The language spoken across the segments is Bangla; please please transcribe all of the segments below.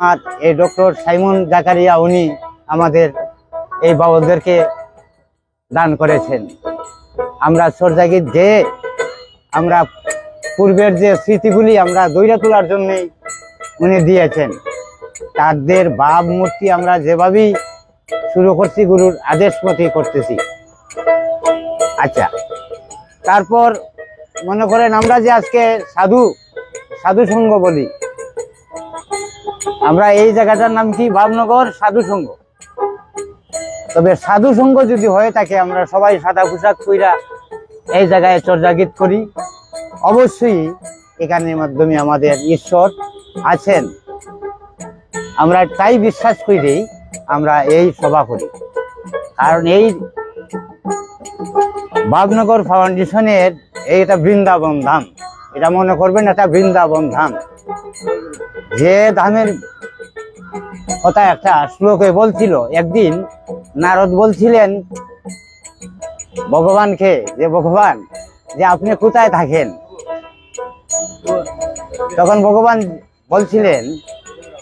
আর এই ডক্টর সাইমন জাকারিয়া উনি আমাদের এই বাবুদেরকে দান করেছেন। আমরা সরজাগির যে আমরা পূর্বের যে স্মৃতিগুলি আমরা দৈরা তোলার জন্যই উনি দিয়েছেন, তাদের ভাব মূর্তি আমরা যেভাবেই শুরু করছি, গুরুর আদেশ মতে করতেছি। আচ্ছা তারপর মনে করেন আমরা যে আজকে সাধু সাধু সঙ্গ বলি আমরা এই জায়গাটার নাম কি? ভাবনগর সাধু সংঘ। তবে সাধু সংঘ যদি হয়ে থাকে, আমরা সবাই সাদা পোশাক পইরা এই জায়গায় চর্যাগীত করি। অবশ্যই এখানের মাধ্যমে আমাদের ঈশ্বর আছেন। আমরা তাই বিশ্বাস করি, আমরা এই সভা করি। কারণ এই ভাবনগর ফাউন্ডেশনের এইটা বৃন্দাবন ধাম। এটা মনে করবেন, এটা বৃন্দাবন ধাম। যে ধামের কথা একটা শ্লোকে বলছিল, একদিন নারদ বলছিলেন, ভগবানকে, যে ভগবান, যে আপনি কোথায় থাকেন? তখন ভগবান বলছিলেন,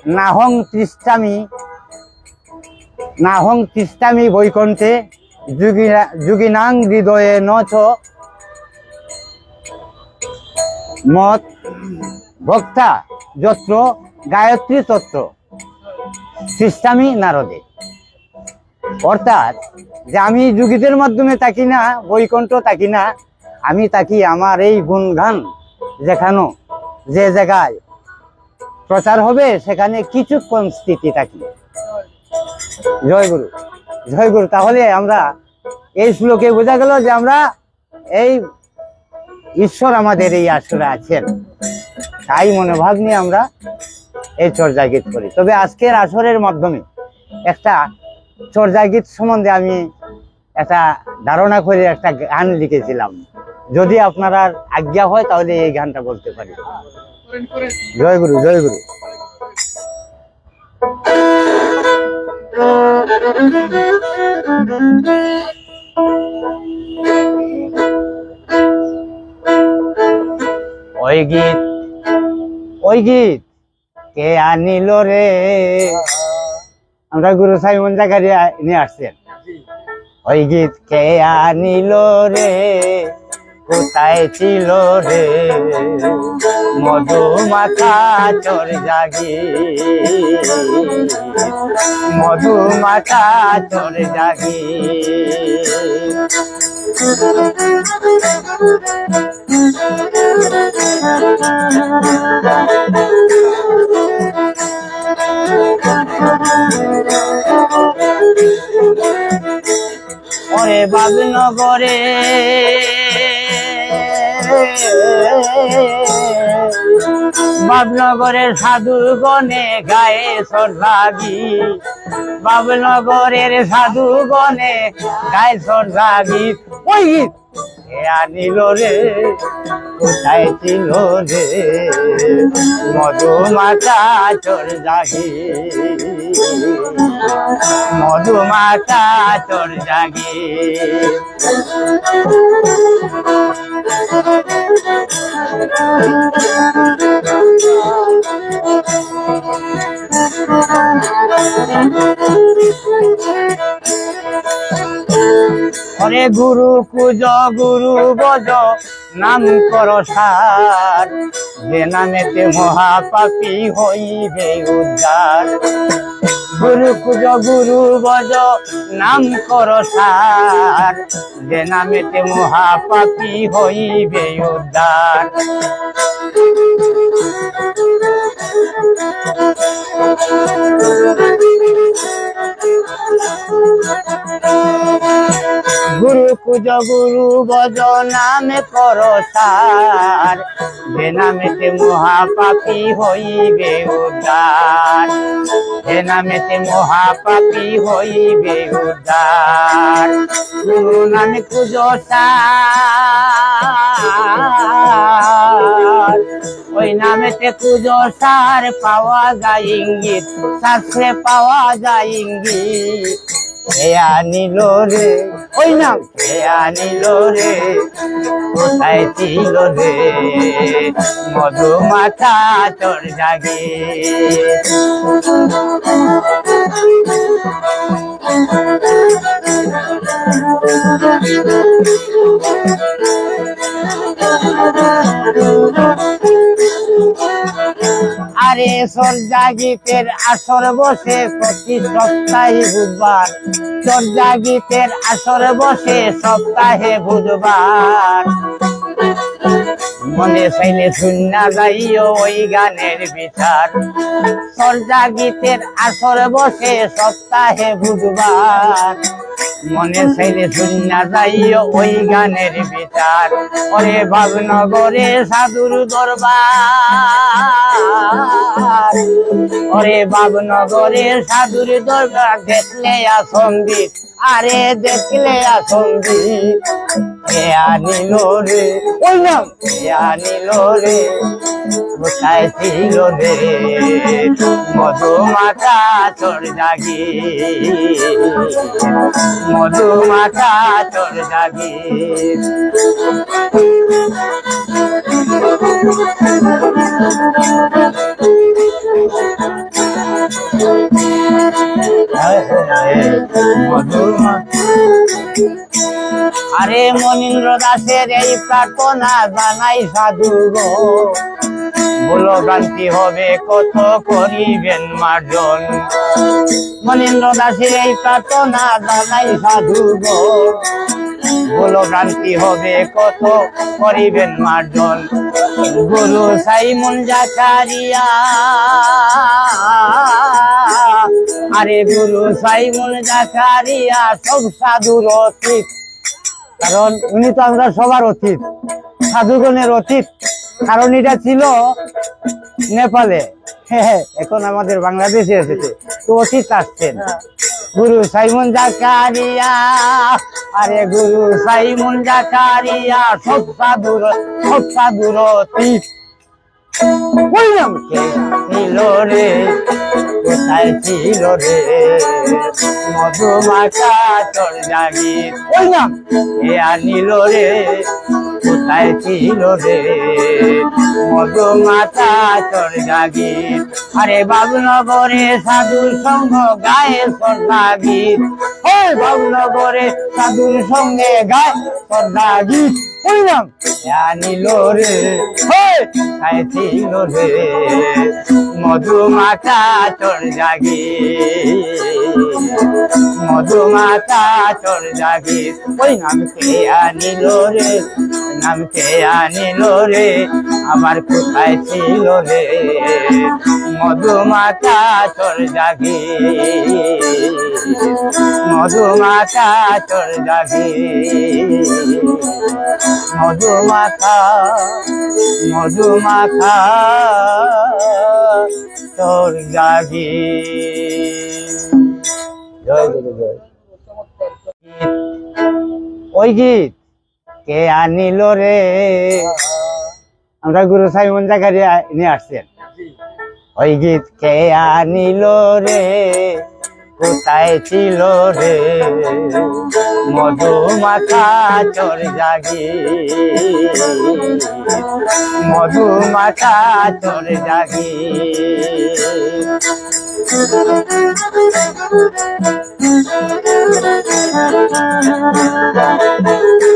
নাহং তৃষ্টামি নাহং তৃষ্টামি বৈকণ্ঠে, যুগিনা- যুগিনাং হৃদয়ে নচ মত, ভক্তা, যত্র, গায়ত্রী তত্র। তৃষ্টামি নারদে। অর্থাৎ, যে আমি যুগীদের মাধ্যমে তাকি না, বৈকণ্ঠ থাকি না, আমি তাকি আমার এই গুণগান যেখানো, যে জায়গায় প্রচার হবে, সেখানে কিছুক্ষণ স্থিতি থাকি। জয় গুরু জয় গুরু। তাহলে আমরা এই শ্লোকে বোঝা গেল যে আমরা এই ঈশ্বর আমাদের এই আসরে আছেন। তাই মনোভাব নিয়ে আমরা এই চর্যা গীত করি। তবে আজকের আসরের মাধ্যমে একটা চর্যা গীত সম্বন্ধে আমি একটা ধারণা করে একটা গান লিখেছিলাম। যদি আপনারা আজ্ঞা হয়, তাহলে এই গানটা বলতে পারি। জয় গুরু জয় গুরু। ওই গীত ওই গীত কে আনিল রে? আমরা গুরু সাইমন জাকারি নিয়ে আসছেন। ওই গীত কে আনিল রে? কোথায় ছিল রে? মধু মাথা চর জাগি। মধু মাথা চর জাগি। ওরে বাবনগরে। বাবনগরের সাধু গনে গায়ে সরলাগি বাবনগরের সাধু গনে গায়ে সরলাগি ওই গীত আনিল রে? কোথায় ছিল রে? চর জাগি মধু মাতা চর জাগি হরে গুরু কুজ, গুরু বজ, নাম কর সার। যে নামেতে মহাপাপী হইবে উদ্ধার। গুরু কুজ, গুরু বজ, নাম কর সার। যে নামেতে মহাপাপী হইবে উদ্ধার। গুরু কুজ গুরু বজ নামে কর সার যে নামেতে মহাপাপী হইবে উদ্ধার যে নামেতে মহাপাপী হইবে উদ্ধার গুরু নামে সার ওই নামেতে পুজো সার পাওয়া যায় ইঙ্গিত, শাস্ত্রে পাওয়া যায় ইঙ্গিত। হে আনিল রে? ওই নাম। হে আনিল মধু মাথা তোর জাগে। আরে সরজাগিতের আসর বসে প্রতি সপ্তাহে বুধবার। সরজাগিতের আসর বসে সপ্তাহে বুধবার। মনে চাইলে শূন্য যাইও ওই গানের বিচার। সরজা গীতের আসর বসে সপ্তাহে বুধবার। মনে চাইলে শূন্য যাইও ওই গানের বিচার। ওরে ভাবনগরে সাধুর দরবার। ওরে ভাবনগরে সাধুর দরবার, দেখলে আসঙ্গীত আরে দেখলে আসঙ্গীত কে আনিল রে? ওই নাম। কে আনিল রে? কোথায় ছিল রে? মধুমাতা তোর জাগি মধুমাতা তোর জাগি মধুমাতা আরে মনীন্দ্র দাসের এই প্রার্থনা জানাই সাধু গো। বলো গান্তি হবে কত করিবেন মার্জন। মনীন্দ্র দাসের এই প্রার্থনা জানাই সাধু গো বলো হবে কত করিবেন মার্জন। গুরু সাইমন জাকারিয়া আরে গুরু সাইমন জাকারিয়া সব সাধুর অতীত। কারণ উনি তো আমরা সবার অতীত। সাধুগণের অতীত, কারণ এটা ছিল নেপালে। এখন আমাদের বাংলাদেশে এসেছে, তো অতীত আসছেন। গুরু সাইমন জাকারিয়া, আরে গুরু সাইমন জাকারিয়া, সব সাধুর সব সাধুর অতীত। ছিল রে? জাগি ওই কে আনিল রে? কোথায় ছিল রে? মধুমাতা চল জাগি। আরে বাবুনগরে সাধুর সঙ্গ গায়ে গীত। হে বাবুনগরে সাধুর সঙ্গে গায়ে নাম কে আনিল রে। হে, কোথায় ছিল রে? মধুমাতা চল জাগি। মধুমাতা চল জাগি। ওই নাম কে আনিল রে? ওই নাম কে আনিল রে, আমার কোথায় ছিল রে? মধুমাতা চল জাগি মধুমাতা চল জাগি মধুমাতা মধুমাতা তোর জাগি জয় গুরু, জয়। ওই গীত। কে আনিল রে? আমরা গুরু সাইমন জাকারি নিয়ে আসছেন ওই গীত কে আনিল রে? কোথায় ছিল রে? মধু মাথা চর জাগি। মধু মাথা চর জাগি।